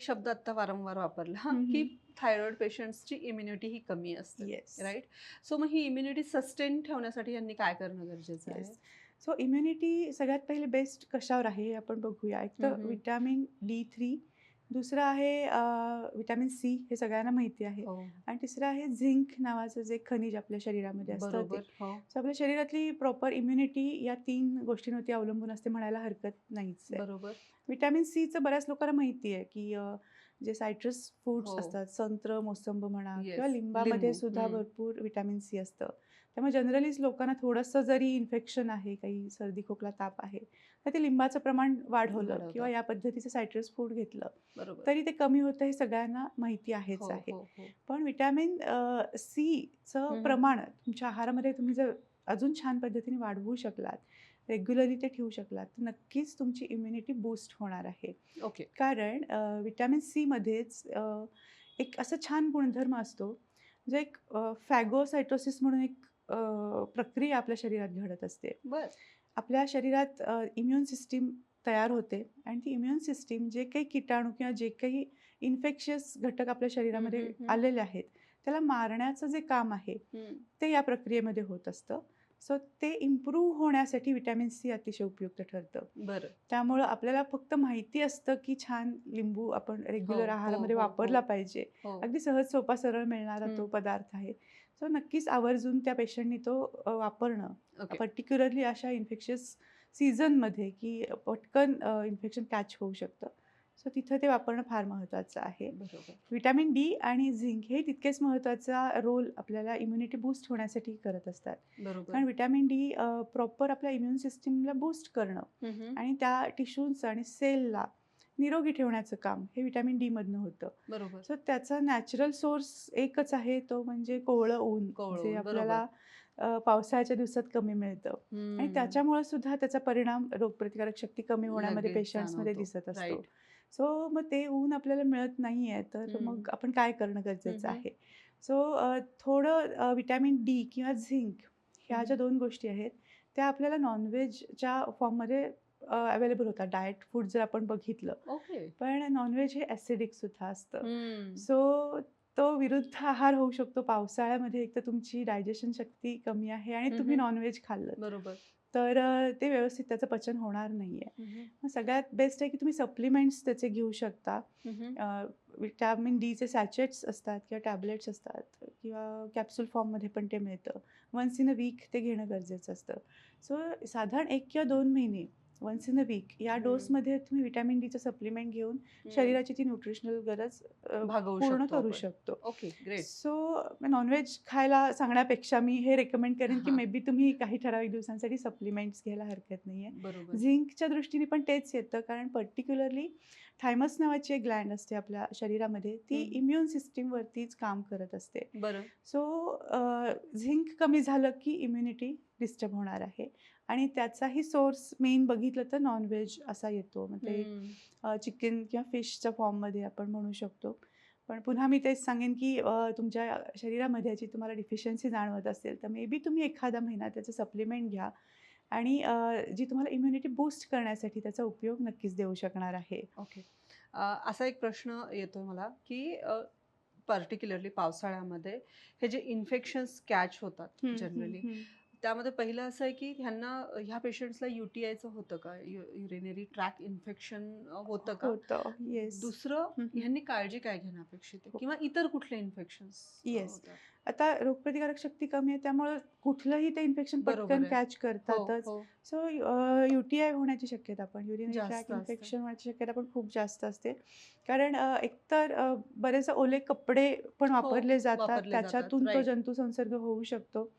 एक शब्द आता वारंवार वापरला. की थायरॉइड पेशंट्सची इम्युनिटी ही कमी असते राईट सो मग ही इम्युनिटी सस्टेन ठेवण्यासाठी यांनी काय करणं गरजेचं आहे. सो इम्युनिटी सगळ्यात पहिले बेस्ट कशावर आहे हे आपण बघूया एक तर. विटॅमिन डी थ्री दुसरं आहे विटॅमिन सी हे सगळ्यांना माहिती आहे हो, आणि तिसरं आहे झिंक नावाचं जे खनिज आपल्या शरीरामध्ये असतं हो सो आपल्या शरीरातली प्रॉपर इम्युनिटी या तीन गोष्टींवरती अवलंबून असते म्हणायला हरकत नाहीच बरोबर विटॅमिन सीचं बऱ्याच लोकांना माहिती आहे की जे सायट्रस फूड्स हो. असतात संत्र मोसंब म्हणा. किंवा लिंबामध्ये लिंबू. सुद्धा. भरपूर विटॅमिन सी असतं त्यामुळे जनरलीच लोकांना थोडंसं जरी इन्फेक्शन आहे काही सर्दी खोकला ताप आहे तर ते लिंबाचं प्रमाण वाढवलं. किंवा या पद्धतीचं सायट्रस फूड घेतलं तरी ते कमी होतं हे सगळ्यांना माहिती आहेच हो, आहे हो, हो. पण विटॅमिन सीचं. प्रमाण तुमच्या आहारामध्ये तुम्ही जर अजून छान पद्धतीने वाढवू शकलात रेग्युलरली ते ठेवू शकलात तर नक्कीच तुमची इम्युनिटी बूस्ट होणार आहे ओके कारण अ, विटॅमिन सीमध्येच एक असं छान गुणधर्म असतो जो एक फॅगोसायटोसिस म्हणून एक प्रक्रिया आपल्या शरीरात घडत असते आपल्या शरीरात इम्युन सिस्टीम तयार होते आणि ती इम्युन सिस्टीम जे काही किटाणू किंवा जे काही इन्फेक्शियस घटक आपल्या शरीरामध्ये. आलेले आहेत त्याला मारण्याचं जे काम आहे. ते या प्रक्रियेमध्ये होत असतं सो ते इम्प्रूव्ह होण्यासाठी विटॅमिन सी अतिशय उपयुक्त ठरतं बरं त्यामुळं आपल्याला फक्त माहिती असतं की छान लिंबू आपण रेग्युलर हो, आहारामध्ये हो, हो, वापरला हो. पाहिजे हो अगदी सहज सोपा सरळ मिळणारा तो. पदार्थ आहे सो नक्कीच आवर्जून त्या पेशंटनी तो वापरणं. पर्टिक्युलरली अशा इन्फेक्शियस सीझनमध्ये की पटकन इन्फेक्शन कॅच होऊ शकतं. सो तिथं ते वापरणं फार महत्त्वाचं आहे. बरोबर. विटॅमिन डी आणि झिंक हे तितकेच महत्त्वाचा रोल आपल्याला इम्युनिटी बूस्ट होण्यासाठी करत असतात. बरोबर. कारण विटॅमिन डी प्रॉपर आपल्या इम्युन सिस्टीमला बूस्ट करणं. आणि त्या टिश्यूज आणि सेलला निरोगी ठेवण्याचं काम हे विटॅमिन डी मधनं होतं बरोबर सो त्याचा नॅचरल सोर्स एकच आहे तो म्हणजे कोवळं ऊन जे आपल्याला पावसाळ्याच्या दिवसात कमी मिळतं आणि. त्याच्यामुळे सुद्धा त्याचा परिणाम रोगप्रतिकारक शक्ती कमी होण्यामध्ये पेशंट्समध्ये. दिसत असतो. सो मग ते ऊन आपल्याला मिळत नाही आहे तर. मग आपण काय करणं गरजेचं. आहे सो थोडं विटॅमिन डी किंवा झिंक ह्या. ज्या दोन गोष्टी आहेत त्या आपल्याला नॉनव्हेजच्या फॉर्ममध्ये अवेलेबल होतात डाएट फूड जर आपण बघितलं. ओके. पण नॉनव्हेज हे ॲसिडिक सुद्धा असतं. सो तो विरुद्ध आहार होऊ शकतो. पावसाळ्यामध्ये एक तर तुमची डायजेशन शक्ती कमी आहे आणि तुम्ही. नॉनव्हेज खाल्लं बरोबर. तर ते व्यवस्थित त्याचं पचन होणार नाही आहे हम्म. मग सगळ्यात बेस्ट आहे की तुम्ही सप्लिमेंट्स त्याचे घेऊ शकता. विटॅमिन डीचे सॅचेट्स असतात किंवा टॅबलेट्स असतात किंवा कॅप्सूल फॉर्ममध्ये पण ते मिळतं. वन्स इन अ वीक ते घेणं गरजेचं असतं. सो साधारण एक किंवा दोन महिने वन्स इन अ वीक या. डोसमध्ये तुम्ही विटॅमिन डीचं सप्लिमेंट घेऊन शरीराची ती न्यूट्रिशनल गरज पूर्ण करू. शकतो. ओके ग्रेट सो नॉनव्हेज खायला सांगण्यापेक्षा मी हे रेकमेंड करेन की. मे बी तुम्ही काही ठराविक दिवसांसाठी सप्लिमेंट्स घ्यायला हरकत नाही आहे बरोबर झिंकच्या दृष्टीने पण तेच येतं कारण पर्टिक्युलरली थायमस नावाची एक ग्लँड असते आपल्या शरीरामध्ये ती. इम्युन सिस्टीमवरतीच काम करत असते. बरं. सो झिंक कमी झालं की इम्युनिटी डिस्टर्ब होणार आहे. आणि त्याचाही सोर्स मेन बघितलं तर नॉनव्हेज असा येतो. हम्म. चिकन किंवा फिशच्या फॉर्ममध्ये आपण म्हणू शकतो. पण पुन्हा मी तेच सांगेन की तुमच्या शरीरामध्ये याची तुम्हाला डिफिशियन्सी जाणवत असेल तर मे बी तुम्ही एखादा महिना त्याचं सप्लिमेंट घ्या. आणि जी तुम्हाला इम्युनिटी बूस्ट करण्यासाठी त्याचा उपयोग नक्कीच देऊ शकणार आहे. ओके असा एक प्रश्न येतोय मला की पर्टिक्युलरली पावसाळ्यामध्ये हे जे इन्फेक्शन्स कॅच होतात जनरली त्यामध्ये पहिलं असं आहे की ह्यांना ह्या पेशंट्सला युटीआयचं होतं का युरिनरी ट्रॅक इन्फेक्शन होतं का होतं येस दुसरं. ह्यांनी काळजी काय घेणं अपेक्षित आहे हो. किंवा इतर कुठले इन्फेक्शन्स Yes. आता रोगप्रतिकारक शक्ती कमी आहे त्यामुळे कुठलंही ते इन्फेक्शन पटकन. कॅच करतातच सो युटीआय होण्याची शक्यता पण युरिनरी जास्त ट्रॅक. इन्फेक्शन होण्याची शक्यता पण खूप जास्त असते कारण एकतर बरेच ओले कपडे पण वापरले जातात हो, त्याच्यातून तो. जंतू संसर्ग होऊ शकतो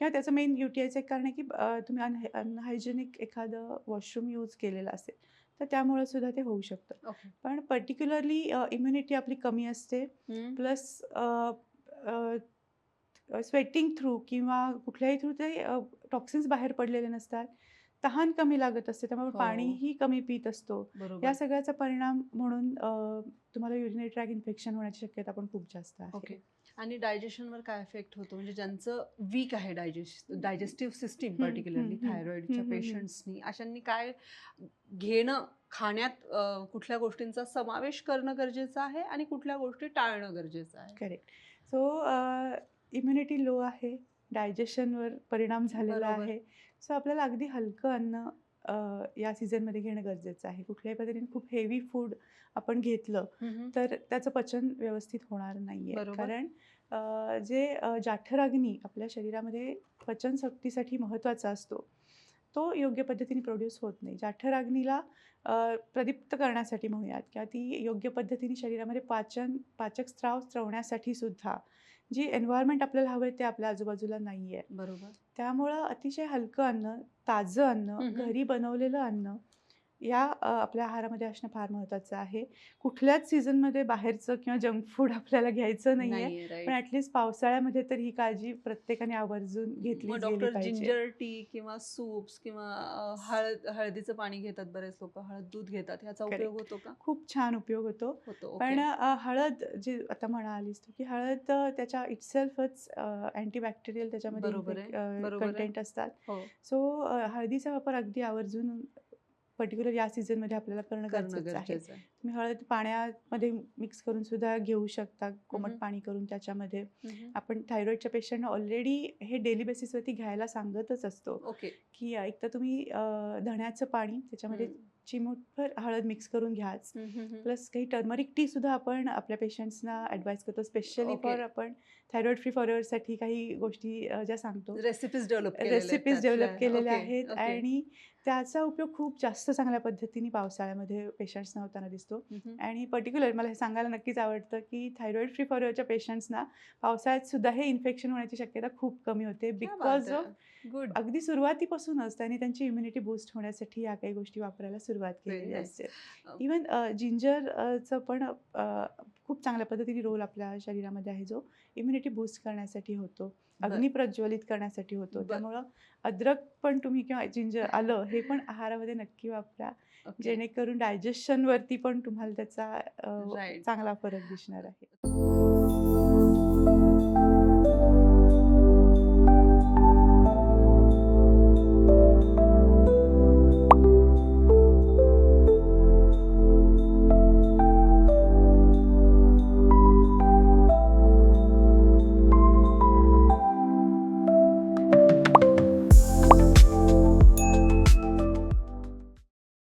किंवा त्याचं मेन युटीआयचं एक कारण आहे की तुम्ही अनहाय अनहायजेनिक एखादं वॉशरूम यूज केलेलं असेल तर त्यामुळे सुद्धा ते होऊ शकतं. पण पर्टिक्युलरली इम्युनिटी आपली कमी असते. प्लस स्वेटिंग थ्रू किंवा कुठल्याही थ्रू ते टॉक्सिन्स बाहेर पडलेले नसतात. तहान कमी लागत असते त्यामुळे हो. पाणीही कमी पित असतो. या सगळ्याचा परिणाम म्हणून तुम्हाला युरिनरी ट्रॅक इन्फेक्शन होण्याची शक्यता पण खूप जास्त आहे. आणि डायजेशनवर काय इफेक्ट होतो म्हणजे ज्यांचं वीक आहे डायजेस्ट डायजेस्टिव्ह सिस्टीम पर्टिक्युलरली हम्म. पेशंट्सनी अशांनी काय घेणं खाण्यात कुठल्या गोष्टींचा समावेश करणं गरजेचं आहे आणि कुठल्या गोष्टी टाळणं गरजेचं आहे करेक्ट सो इम्युनिटी लो आहे डायजेशनवर परिणाम झालेला. आहे सो आपल्याला अगदी हलकं अन्न या सीझनमध्ये घेणं गरजेचं आहे कुठल्याही पद्धतीने खूप हेवी फूड आपण घेतलं. तर त्याचं पचन व्यवस्थित होणार नाही आहे बरोबर. कारण जे जाठराग्नी आपल्या शरीरामध्ये पचनशक्तीसाठी महत्त्वाचा असतो तो योग्य पद्धतीने प्रोड्यूस होत नाही. जाठराग्नीला प्रदीप्त करण्यासाठी म्हणूयात किंवा ती योग्य पद्धतीने शरीरामध्ये पाचन पाचक स्त्राव स्त्रवण्यासाठी सुद्धा जी एन्व्हायरमेंट आपल्याला हवं आहे ते आपल्या आजूबाजूला नाही आहे बरोबर. त्यामुळं अतिशय हलकं अन्न ताजं अन्न. घरी बनवलेलं अन्न या आपल्या आहारामध्ये असणं फार महत्त्वाचं आहे. कुठल्याच सीझनमध्ये बाहेरचं किंवा जंक फूड आपल्याला घ्यायचं नाही आहे नाहीये, पण. ॲटलिस्ट पावसाळ्यामध्ये तर ही काळजी प्रत्येकाने आवर्जून घेतली डॉक्टर जिंजर टी किंवा सूप्स किंवा हळद हळदीचं पाणी घेतात बरेच लोक. हळद दूध घेतात. ह्याचा. उपयोग होतो का? खूप छान उपयोग होतो. पण हळद जी आता म्हणालीस तू की हळद त्याच्या इटसेल्फच अँटीबॅक्टेरियल त्याच्यामध्ये. कंटेंट असतात. हो. सो हळदीचा वापर अगदी आवर्जून पर्टिक्युलर या सीझनमध्ये आपल्याला करणं गरजेचं आहे. तुम्ही हळद पाण्यामध्ये मिक्स करून सुद्धा घेऊ शकता. कोमट. पाणी करून त्याच्यामध्ये. आपण थायरॉइडच्या पेशंटना ऑलरेडी हे डेली बेसिसवरती घ्यायला सांगतच असतो. की एक तर तुम्ही धण्याचं पाणी त्याच्यामध्ये चिमूटभर हळद मिक्स करून घ्याच. प्लस काही टर्मरिक टी सुद्धा आपण आपल्या पेशंट्सना ॲडवाईस करतो. स्पेशली. फॉर आपण थायरॉइड फ्री फॉरवर्डसाठी काही गोष्टी ज्या सांगतो. रेसिपीज डेव्हलप रेसिपीज डेव्हलप केलेल्या आहेत आणि त्याचा उपयोग खूप जास्त चांगल्या पद्धतीने पावसाळ्यामध्ये पेशंट्सना होताना दिसतो. आणि पर्टिक्युलर मला हे सांगायला नक्कीच आवडतं की थायरॉइड फ्री फॉरवर्डच्या पेशंट्सना पावसाळ्यात सुद्धा हे इन्फेक्शन होण्याची शक्यता खूप कमी होते. बिकॉज ऑफ गुड अगदी सुरुवातीपासूनच त्यांनी त्यांची इम्युनिटी बूस्ट होण्यासाठी या काही गोष्टी वापरायला सुरुवात केलेली. असते. इवन जिंजरचं पण खूप चांगल्या पद्धतीने रोल आपल्या शरीरामध्ये आहे जो. इम्युनिटी बूस्ट करण्यासाठी होतो. अग्नी प्रज्वलित करण्यासाठी होतो. त्यामुळं अद्रक पण तुम्ही किंवा जिंजर आलं हे पण आहारामध्ये नक्की वापरा. जेणेकरून डायजेशनवरती पण तुम्हाला त्याचा. चांगला फरक दिसणार आहे.